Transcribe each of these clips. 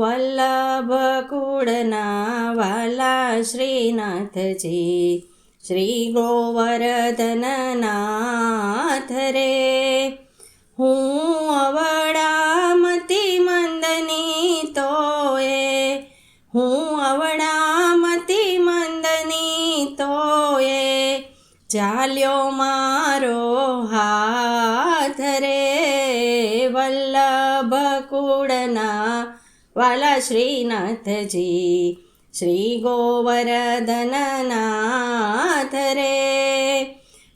વલ્લભ કુળના વાલા શ્રીનાથજી, શ્રી ગોવર્ધનનાથ રે. હું અવડામતી મંદની તોએ, હું અવડામતી મંદની તોએ, ચાલ્યો મારો હાથ રે વલ્લભ કુળના વાલા શ્રીનાથજી. શ્રી ગોવર્ધન નાથ રે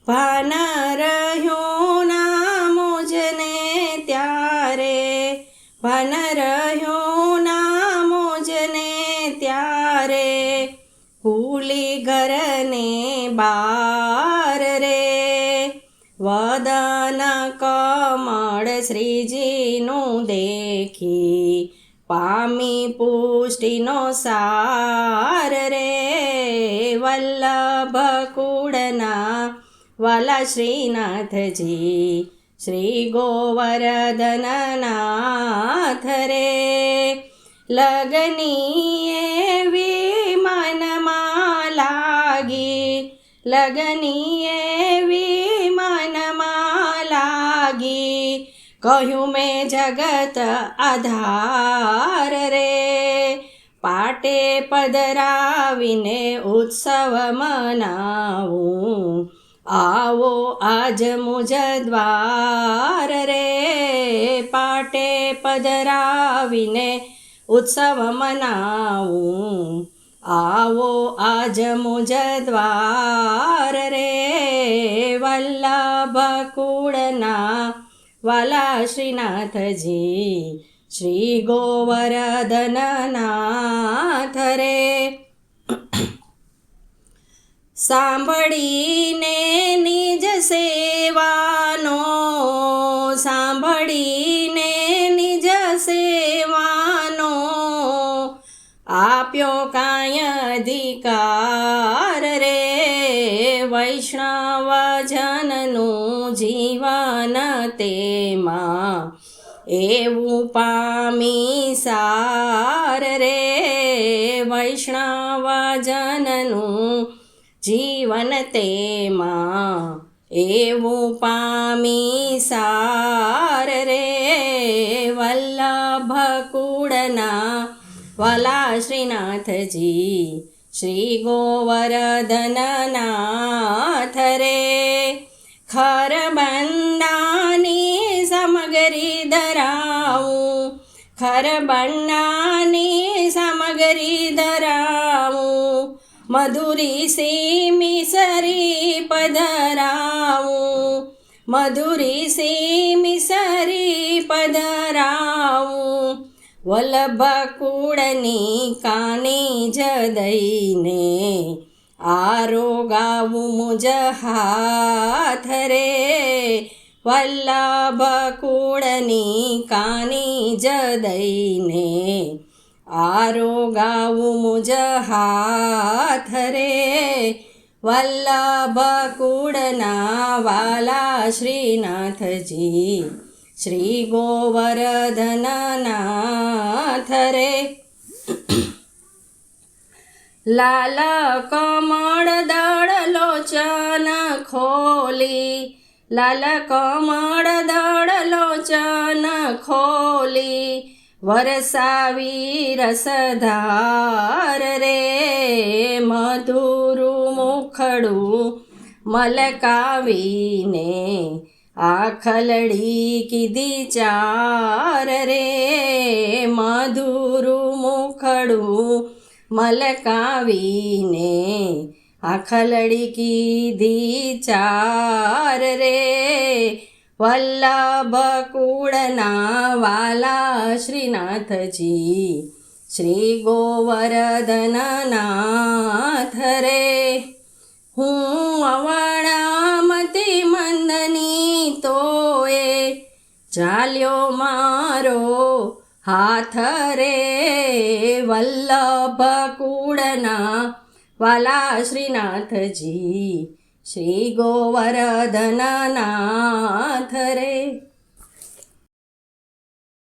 ભાન રહ્યું ના મુજને ત્યારે. ભાન રહ્યું ના મુજને ત્યારે. ભૂલી ઘરને બાર રે. વદન કમળ શ્રીજીનું દેખી. પામી પુષ્ટિનો સાર રે વલ્લભ કુળના વાલા શ્રીનાથજી શ્રી ગોવર્ધનનાથ રે લગની એવી મનમાં લાગી લગની કહ્યું મેં જગત આધાર રે. પાટે પધરાવીને ઉત્સવ મનાવું. આવો આજ મુજ દ્વાર રે. પાટે પધરાવીને ઉત્સવ મનાવું. આવો આજ મુજ દ્વાર રે. વલ્લભ કુળના વાલા શ્રીનાથજી, શ્રી ગોવર્ધન નાથ રે સાંભળીને નિજ સેવાનો, સાંભળીને નિજ સેવાનો આપ્યો કાંઈ અધિકાર રે. વૈષ્ણવ જનનું જીવન તેમાં એવું પામી સાર રે વૈષ્ણવજનનું જીવન તેમાં એવું પામી સાર રે વલ્લભ કુળના વલા શ્રીનાથજી श्री गोवर्धननाथरेण्डानि समगरिधराव धरा समगरिधराव समग्री धरा मधुरि सिमिसरि पदरा मधुरि सिमिसरि पदरा ધરાવું મધુરી સીમી સરી પધરાવું મધુરી સીમી સરી પધરાવું વલ્લભ કુળની કાની જ દઈને આરોગાવું મુજ હાથ રે. વલ્લભ કુળની કાની જ દઈને આરોગાવું મુજ હાથ રે. વલ્લભ કુળના વાલા શ્રીનાથજી શ્રી ગોવર્ધન નાથ રે. લાલ કમળ દળ લોચન ખોલી, લાલ કમળ દળ લોચન ખોલી, વરસાવી રસધાર રે મધુરું મુખડું મલકાવીને આખલડી કીધી ચાર રે મધુરું મુખડું મલકાવીને આખલડી કીધી ચાર રે વલ્લભ કુળના વાલા શ્રીનાથજી શ્રી ગોવર્ધન નાથ રે મંદની તોએ ચાલ્યો મારો હાથ રે વલ્લભ કુળના વાલા શ્રીનાથજી શ્રી ગોવર્ધન નાથ રે.